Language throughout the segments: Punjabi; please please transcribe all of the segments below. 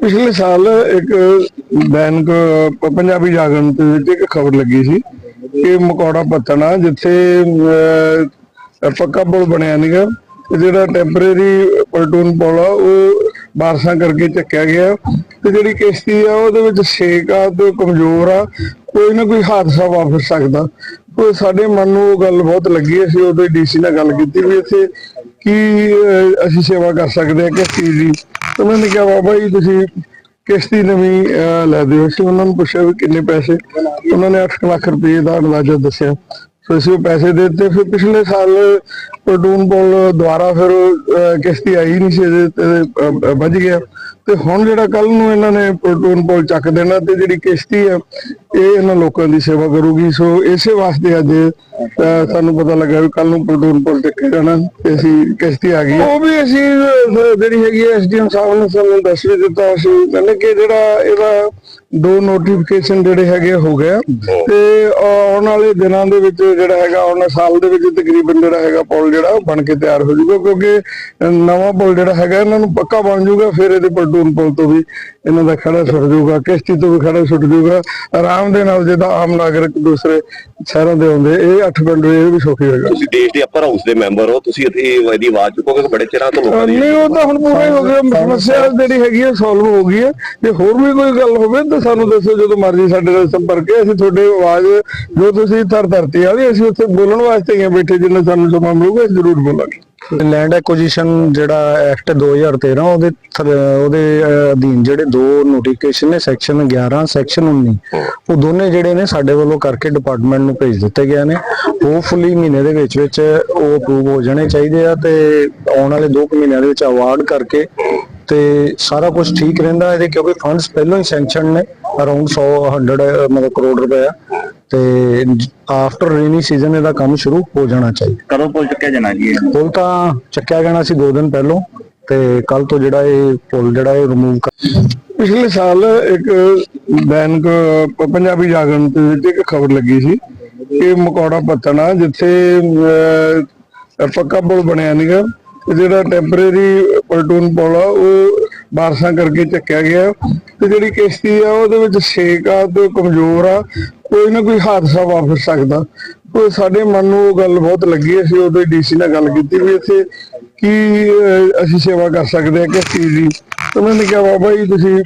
ਪਿਛਲੇ ਸਾਲ ਇੱਕ ਬੈਨਕ ਪੰਜਾਬੀ ਜਾਗਰਣ ਦੇ ਵਿੱਚ ਇੱਕ ਖਬਰ ਲੱਗੀ ਸੀ ਕਿ ਮਕੌੜਾ ਪੱਤਣਾ ਜਿੱਥੇ ਪੱਕਾ ਪੁਲ ਬਣਿਆ ਨੀਗਾ ਜਿਹੜਾ ਟੈਂਪਰੇਰੀ ਪਲਟੂਨ ਪੁਲ ਆ, ਉਹ ਬਾਰਸ਼ਾਂ ਕਰਕੇ ਚੱਕਿਆ ਗਿਆ। ਤੇ ਜਿਹੜੀ ਕਿਸ਼ਤੀ ਆ, ਉਹਦੇ ਵਿੱਚ ਛੇਕ ਆ ਤੇ ਕਮਜ਼ੋਰ ਆ, ਕੋਈ ਨਾ ਕੋਈ ਹਾਦਸਾ ਵਾਪਰ ਸਕਦਾ। ਉਹ ਸਾਡੇ ਮਨ ਨੂੰ ਉਹ ਗੱਲ ਬਹੁਤ ਲੱਗੀ, ਅਸੀਂ ਉਹਦੇ ਡੀਸੀ ਨਾਲ ਗੱਲ ਕੀਤੀ ਵੀ ਇੱਥੇ ਕੀ ਅਸੀਂ ਸੇਵਾ ਕਰ ਸਕਦੇ ਹਾਂ ਕਿਸ਼ਤੀ ਦੀ। ਉਹਨਾਂ ਨੇ ਕਿਹਾ ਬਾਬਾ ਜੀ ਤੁਸੀਂ ਕਿਸ਼ਤੀ ਨਵੀਂ ਅਹ, ਲੈ ਦਿਓ। ਅਸੀਂ ਉਹਨਾਂ ਨੂੰ ਪੁੱਛਿਆ ਵੀ ਕਿੰਨੇ ਪੈਸੇ। ਉਹਨਾਂ ਨੇ 8 ਲੱਖ ਰੁਪਏ ਦਾ ਅੰਦਾਜ਼ਾ ਦੱਸਿਆ। ਸੋ ਅਸੀਂ ਉਹ ਪੈਸੇ ਦੇ ਦਿੱਤੇ। ਫਿਰ ਪਿਛਲੇ ਸਾਲ ਪਲਟੂਨ ਪੁਲ ਦੁਆਰਾ ਫਿਰ ਕਿਸ਼ਤੀ ਆਈ ਨਹੀਂ ਸੀ ਤੇ ਵੱਜ ਗਿਆ। ਤੇ ਹੁਣ ਜਿਹੜਾ ਕੱਲ ਨੂੰ ਇਹਨਾਂ ਨੇ ਪਲਟੂਨ ਪੁਲ ਚੱਕ ਦੇਣਾ ਤੇ ਜਿਹੜੀ ਕਿਸ਼ਤੀ ਆ, ਇਹ ਇਹਨਾਂ ਲੋਕਾਂ ਦੀ ਸੇਵਾ ਕਰੂਗੀ। ਸੋ ਇਸੇ ਵਾਸਤੇ ਅੱਜ ਸਾਨੂੰ ਪਤਾ ਲੱਗਾ ਵੀ ਕੱਲ ਨੂੰ ਪਲਟੂਨ ਪੁਲ ਚੱਕਿਆ ਜਾਣਾ ਤੇ ਅਸੀਂ ਕਿਸ਼ਤੀ ਆ ਗਈ। ਉਹ ਵੀ ਅਸੀਂ ਜਿਹੜੀ ਹੈਗੀ ਐਸਡੀਐਮ ਸਾਹਿਬ ਨੇ ਸਾਨੂੰ ਦੱਸ ਵੀ ਦਿੱਤਾ ਸੀ ਕਹਿੰਦੇ ਕਿ ਜਿਹੜਾ ਇਹਦਾ ਦੋ ਨੋਟੀਫਿਕੇਸ਼ਨ ਜਿਹੜੇ ਹੈਗੇ ਹੋ ਗਿਆ। ਤੇ ਆਉਣ ਵਾਲੇ ਦਿਨਾਂ ਦੇ ਵਿੱਚ ਜਿਹੜਾ ਹੈਗਾ, ਆਉਣ ਸਾਲ ਦੇ ਵਿੱਚ ਤਕਰੀਬਨ ਜਿਹੜਾ ਹੈਗਾ ਪੋਲ ਜਿਹੜਾ ਉਹ ਬਣ ਕੇ ਤਿਆਰ ਹੋ ਜਾਊਗਾ ਕਿਉਂਕਿ ਨਵਾਂ ਪੁਲ ਜਿਹੜਾ ਹੈਗਾ ਇਹਨਾਂ ਨੂੰ ਪੱਕਾ ਬਣ ਜਾਊਗਾ ਫਿਰ ਇਹਦੇ ਪਲਟੂਨ ਪੁਲ ਤੋਂ ਵੀ ਇਹਨਾਂ ਦਾ ਖੜਾ ਛੁੱਟ ਜਾਊਗਾ ਕਿਸ਼ਤੀ ਤੋਂ ਵੀ ਖੜਾ ਛੁੱਟ ਜਾਊਗਾ। ਆਰਾਮ ਦੇ ਨਾਲ ਜਿਹਦਾ ਆਮ ਨਾਗਰਿਕ ਦੂਸਰੇ ਸ਼ਹਿਰਾਂ ਦੇ ਆਉਂਦੇ ਇਹ ਅੱਠ ਪਿੰਡ ਇਹ ਵੀ ਸੌਖੀ ਹੋਏਗਾ ਤੁਸੀਂ ਦੇਸ਼ ਦੇ ਅਪਰ ਹਾਊਸ ਦੇ ਮੈਂਬਰ ਹੋ ਤੁਸੀਂ ਇਹਦੀ ਆਵਾਜ਼ ਚੁੱਕੋਗੇ ਬੜੇ ਚਿਰਾਂ ਤੋਂ ਲੋਕਾਂ ਦੀ ਨਹੀਂ ਉਹ ਤਾਂ ਹੁਣ ਪੂਰਾ ਹੀ ਹੋ ਗਿਆ ਸਮੱਸਿਆ ਜਿਹੜੀ ਹੈਗੀ ਹੈ ਸੋਲਵ ਹੋ ਗਈ ਹੈ ਜੇ ਹੋਰ ਵੀ ਕੋਈ ਗੱਲ ਹੋਵੇ ਤਾਂ ਸਾਨੂੰ ਦੱਸੋ ਜਦੋਂ ਮਰਜ਼ੀ ਸਾਡੇ ਨਾਲ ਸੰਪਰਕ ਹੈ ਅਸੀਂ ਤੁਹਾਡੇ ਆਵਾਜ਼ ਜੋ ਤੁਸੀਂ ਧਰ ਧਰਤੀ ਵਾਲੀ ਅਸੀਂ ਉੱਥੇ ਬੋਲਣ ਵਾਸਤੇ ਹੀ ਬੈਠੇ ਜਿੰਨਾ ਸਾਨੂੰ ਸਮਾਂ ਮਿਲੂਗਾ ਜ਼ਰੂਰ ਬੋਲਾਂਗੇ। ਲੈਂਡ ਐਕੁਜੀਸ਼ਨ ਜਿਹੜਾ ਐਕਟ 2013 ਉਹਦੇ ਉਹਦੇ ਅਧੀਨ ਜਿਹੜੇ ਦੋ ਨੋਟੀਫਿਕੇਸ਼ਨ ਨੇ ਸੈਕਸ਼ਨ 11 ਸੈਕਸ਼ਨ 19 ਉਹ ਦੋਨੇ ਜਿਹੜੇ ਨੇ ਸਾਡੇ ਵੱਲੋਂ ਕਰਕੇ ਡਿਪਾਰਟਮੈਂਟ ਨੂੰ ਭੇਜ ਦਿੱਤੇ ਗਏ ਨੇ। ਹੋਪਫੁਲੀ ਮਹੀਨੇ ਦੇ ਵਿੱਚ ਵਿੱਚ ਉਹ ਅਪਰੂਵ ਹੋ ਜਾਣੇ ਚਾਹੀਦੇ ਆ ਤੇ ਆਉਣ ਵਾਲੇ 2 ਮਹੀਨਿਆਂ ਦੇ ਵਿੱਚ ਅਵਾਰਡ ਕਰਕੇ ਤੇ ਸਾਰਾ ਕੁਝ ਠੀਕ ਰਹਿੰਦਾ ਇਹਦੇ ਕਿਉਂਕਿ ਫੰਡਸ ਪਹਿਲਾਂ ਹੀ ਸੈਂਕਸ਼ਨ ਨੇ ਅਰਾਊਂਡ 100 100 ਮਤਲਬ ਕਰੋੜ ਰੁਪਏ ਤੇ ਆਫਟਰ ਰੇਨੀ ਸੀਜ਼ਨ ਇਹਦਾ ਕੰਮ ਸ਼ੁਰੂ ਹੋ ਜਾਣਾ ਚਾਹੀਦਾ ਕਦੋਂ ਪੁੱਲ ਚੁੱਕਿਆ ਜਾਣਾ ਜੀ ਇਹ? ਪੁਲ ਤਾਂ ਚੱਕਿਆ ਜਾਣਾ ਸੀ 2 ਦਿਨ ਪਹਿਲਾਂ ਤੇ ਕੱਲ ਤੋਂ ਜਿਹੜਾ ਇਹ ਪੁਲ ਜਿਹੜਾ ਇਹ ਰਿਮੂਵ ਕਰ ਪਿਛਲੇ ਸਾਲ ਇੱਕ ਬੈਨਕ ਪੰਜਾਬੀ ਜਾਗਰਣ ਦੇ ਵਿੱਚ ਇੱਕ ਖਬਰ ਲੱਗੀ ਸੀ ਕਿ ਮਕੌੜਾ ਪੱਤਣਾ ਜਿੱਥੇ ਅਹ, ਪੱਕਾ ਪੁਲ ਬਣਿਆ ਨੀਗਾ ਤੇ ਜਿਹੜਾ ਟੈਂਪਰੇਰੀ ਪਲਟੂਨ ਪੁਲ ਆ ਉਹ ਬਾਰਸ਼ਾਂ ਕਰਕੇ ਚੱਕਿਆ ਗਿਆ ਤੇ ਜਿਹੜੀ ਕਿਸ਼ਤੀ ਆ ਉਹਦੇ ਵਿੱਚ ਛੇਕ ਆ ਤੇ ਕਮਜ਼ੋਰ ਆ ਕੋਈ ਨਾ ਕੋਈ ਹਾਦਸਾ ਵਾਪਰ ਸਕਦਾ। ਉਹ ਸਾਡੇ ਮਨ ਨੂੰ ਉਹ ਗੱਲ ਬਹੁਤ ਲੱਗੀ ਅਸੀਂ ਉਹਦੇ ਡੀਸੀ ਨਾਲ ਗੱਲ ਕੀਤੀ ਵੀ ਇੱਥੇ ਕੀ ਅਸੀਂ ਸੇਵਾ ਕਰ ਸਕਦੇ ਹਾਂ ਕਿਸ਼ਤੀ ਦੀ। ਤੇ ਉਹਨਾਂ ਨੇ ਕਿਹਾ ਬਾਬਾ ਜੀ ਤੁਸੀਂ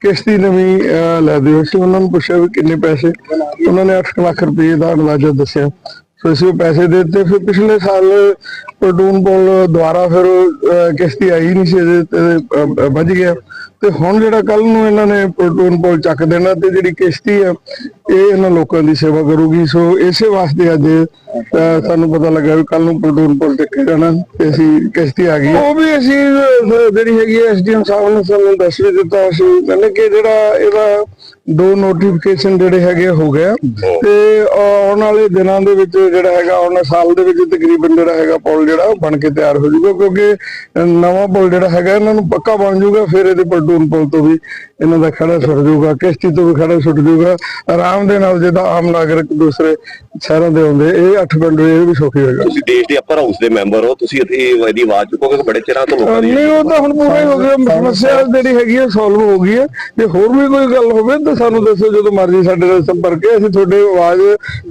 ਕਿਸ਼ਤੀ ਨਵੀਂ ਅਹ, ਲੈ ਦਿਓ। ਅਸੀਂ ਉਹਨਾਂ ਨੂੰ ਪੁੱਛਿਆ ਵੀ ਕਿੰਨੇ ਪੈਸੇ। ਉਹਨਾਂ ਨੇ 8 ਲੱਖ ਰੁਪਏ ਦਾ ਅੰਦਾਜ਼ਾ ਦੱਸਿਆ। ਸੋ ਅਸੀਂ ਉਹ ਪੈਸੇ ਦੇ ਦਿੱਤੇ। ਫਿਰ ਪਿਛਲੇ ਸਾਲ ਪਲਟੂਨ ਪੁਲ ਦੁਆਰਾ ਫਿਰ ਕਿਸ਼ਤੀ ਆਈ ਨਹੀਂ ਸੀ ਤੇ ਵੱਜ ਗਿਆ। ਤੇ ਹੁਣ ਜਿਹੜਾ ਕੱਲ ਨੂੰ ਇਹਨਾਂ ਨੇ ਪਲਟੂਨ ਪੁਲ ਚੱਕ ਦੇਣਾ ਤੇ ਜਿਹੜੀ ਕਿਸ਼ਤੀ ਆ, ਇਹ ਇਹਨਾਂ ਲੋਕਾਂ ਦੀ ਸੇਵਾ ਕਰੂਗੀ। ਸੋ ਇਸੇ ਵਾਸਤੇ ਅੱਜ ਸਾਨੂੰ ਪਤਾ ਲੱਗਾ ਵੀ ਕੱਲ ਨੂੰ ਪਲਟੂਨ ਪੁਲ ਚੱਕਿਆ ਜਾਣਾ ਤੇ ਅਸੀਂ ਕਿਸ਼ਤੀ ਆ ਗਈ। ਉਹ ਵੀ ਅਸੀਂ ਜਿਹੜੀ ਹੈਗੀ ਐਸਡੀਐਮ ਸਾਹਿਬ ਨੇ ਸਾਨੂੰ ਦੱਸ ਵੀ ਦਿੱਤਾ ਸੀ ਕਹਿੰਦੇ ਕਿ ਜਿਹੜਾ ਇਹਦਾ ਦੋ ਨੋਟੀਫਿਕੇਸ਼ਨ ਜਿਹੜੇ ਹੈਗੇ ਹੋ ਗਏ ਤੇ ਆਉਣ ਵਾਲੇ ਦਿਨਾਂ ਦੇ ਵਿੱਚ ਜਿਹੜਾ ਹੈਗਾ, ਆਉਣ ਸਾਲ ਦੇ ਵਿੱਚ ਤਕਰੀਬਨ ਜਿਹੜਾ ਹੈਗਾ ਪੁਲ ਜਿਹੜਾ ਉਹ ਬਣ ਕੇ ਤਿਆਰ ਹੋ ਜਾਊਗਾ ਕਿਉਂਕਿ ਨਵਾਂ ਪੁਲ ਜਿਹੜਾ ਹੈਗਾ ਇਹਨਾਂ ਨੂੰ ਪੱਕਾ ਬਣ ਜਾਊਗਾ ਫਿਰ ਇਹਦੇ ਪਲਟੂਨ ਪੁਲ ਤੋਂ ਵੀ ਇਹਨਾਂ ਦਾ ਖੜਾ ਛੁੱਟ ਜਾਊਗਾ ਕਿਸ਼ਤੀ ਤੋਂ ਵੀ ਖੜਾ ਛੁੱਟ ਜਾਊਗਾ। ਆਰਾਮ ਦੇ ਨਾਲ ਜਿਹਦਾ ਆਮ ਨਾਗਰਿਕ ਦੂਸਰੇ ਸ਼ਹਿਰਾਂ ਦੇ ਆਉਂਦੇ ਇਹ ਅੱਠ ਪਿੰਡ ਇਹ ਵੀ ਸੌਖੀ ਹੋਏਗਾ ਤੁਸੀਂ ਦੇਸ਼ ਦੇ ਅਪਰ ਹਾਊਸ ਦੇ ਮੈਂਬਰ ਹੋ ਤੁਸੀਂ ਇੱਥੇ ਇਹਦੀ ਆਵਾਜ਼ ਚੁੱਕੋਗੇ ਬੜੇ ਚਿਰਾਂ ਤੋਂ ਲੋਕਾਂ ਦੀ ਨਹੀਂ ਉਹ ਤਾਂ ਹੁਣ ਪੂਰਾ ਹੀ ਹੋ ਗਿਆ ਸਮੱਸਿਆ ਜਿਹੜੀ ਹੈਗੀ ਹੈ ਸੋਲਵ ਹੋ ਗਈ ਹੈ ਜੇ ਹੋਰ ਵੀ ਕੋਈ ਗੱਲ ਹੋਵੇ ਤਾਂ ਸਾਨੂੰ ਦੱਸੋ ਜਦੋਂ ਮਰਜ਼ੀ ਸਾਡੇ ਨਾਲ ਸੰਪਰਕ ਹੈ ਅਸੀਂ ਤੁਹਾਡੇ ਆਵਾਜ਼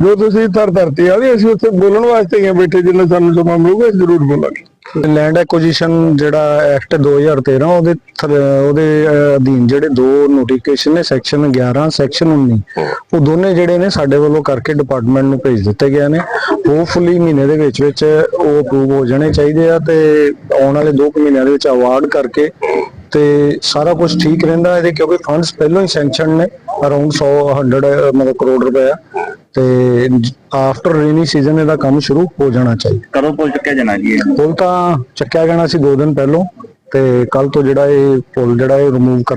ਜੋ ਤੁਸੀਂ ਧਰ ਧਰਤੀ ਵਾਲੀ ਅਸੀਂ ਉੱਥੇ ਬੋਲਣ ਵਾਸਤੇ ਹੀ ਹਾਂ ਬੈਠੇ ਜਿੰਨਾ ਸਾਨੂੰ ਸਮਾਂ ਮਿਲੂਗਾ ਅਸੀਂ ਜ਼ਰੂਰ ਬੋਲਾਂਗੇ। ਲੈਂਡ ਐਕੁਜੀਸ਼ਨ ਜਿਹੜਾ ਐਕਟ 2013 ਉਹਦੇ ਉਹਦੇ ਅਧੀਨ ਜਿਹੜੇ ਦੋ ਨੋਟੀਫਿਕੇਸ਼ਨ ਨੇ ਸੈਕਸ਼ਨ 11 ਸੈਕਸ਼ਨ 19 ਉਹ ਦੋਨੇ ਜਿਹੜੇ ਨੇ ਸਾਡੇ ਵੱਲੋਂ ਕਰਕੇ ਡਿਪਾਰਟਮੈਂਟ ਨੂੰ ਭੇਜ ਦਿੱਤੇ ਗਏ ਨੇ। ਹੋਪਫੁਲੀ ਮਹੀਨੇ ਦੇ ਵਿੱਚ ਵਿੱਚ ਉਹ ਅਪਰੂਵ ਹੋ ਜਾਣੇ ਚਾਹੀਦੇ ਆ ਤੇ ਆਉਣ ਵਾਲੇ 2 ਮਹੀਨਿਆਂ ਦੇ ਵਿੱਚ ਅਵਾਰਡ ਕਰਕੇ ਤੇ ਸਾਰਾ ਕੁਝ ਠੀਕ ਰਹਿੰਦਾ ਇਹਦੇ, ਕਿਉਂਕਿ ਫੰਡਸ ਪਹਿਲਾਂ ਹੀ ਸੈਂਕਸ਼ਨ ਨੇ। ਅਰਾਊਂਡ 100 100 ਮਤਲਬ ਕਰੋੜ ਰੁਪਏ ਤੇ ਆਫਟਰ ਰੇਨੀ ਸੀਜ਼ਨ ਇਹਦਾ ਕੰਮ ਸ਼ੁਰੂ ਹੋ ਜਾਣਾ ਚਾਹੀਦਾ ਕਦੋਂ ਪੁੱਲ ਚੁੱਕਿਆ ਜਾਣਾ ਜੀ? ਪੁਲ ਤਾਂ ਚੱਕਿਆ ਜਾਣਾ ਸੀ 2 ਦਿਨ ਪਹਿਲਾਂ ਤੇ ਕੱਲ ਤੋਂ ਜਿਹੜਾ ਇਹ ਪੁਲ ਜਿਹੜਾ ਇਹ ਰਿਮੂਵ ਕਰ